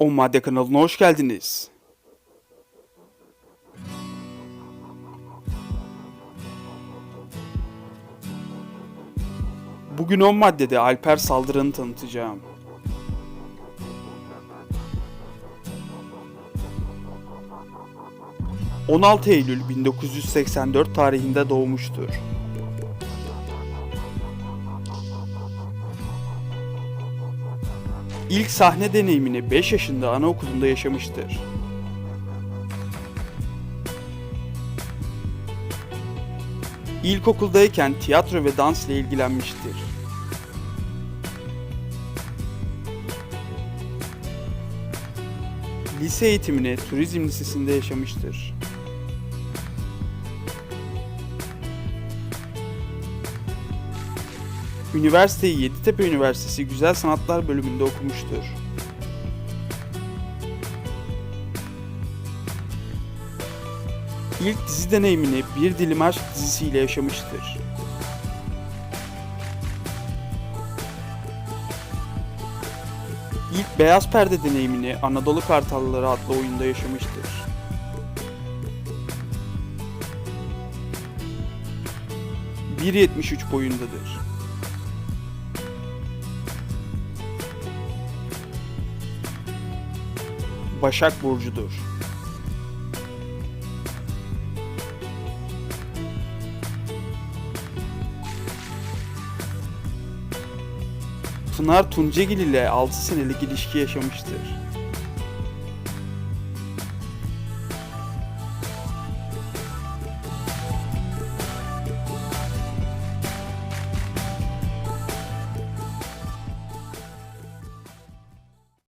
O Madde kanalına hoş geldiniz. Bugün 10 maddede Alper saldırını tanıtacağım. ...16 Eylül 1984 tarihinde doğmuştur. İlk sahne deneyimini 5 yaşında anaokulunda yaşamıştır. İlkokuldayken tiyatro ve dans ile ilgilenmiştir. Lise eğitimini Turizm Lisesi'nde yaşamıştır. Üniversiteyi Yeditepe Üniversitesi Güzel Sanatlar bölümünde okumuştur. İlk dizi deneyimini Bir Dilim Aşk dizisiyle yaşamıştır. İlk beyaz perde deneyimini Anadolu Kartalları adlı oyunda yaşamıştır. ...1.73 boyundadır. Başak Burcu'dur. Pınar Tuncegil ile 6 senelik ilişki yaşamıştır.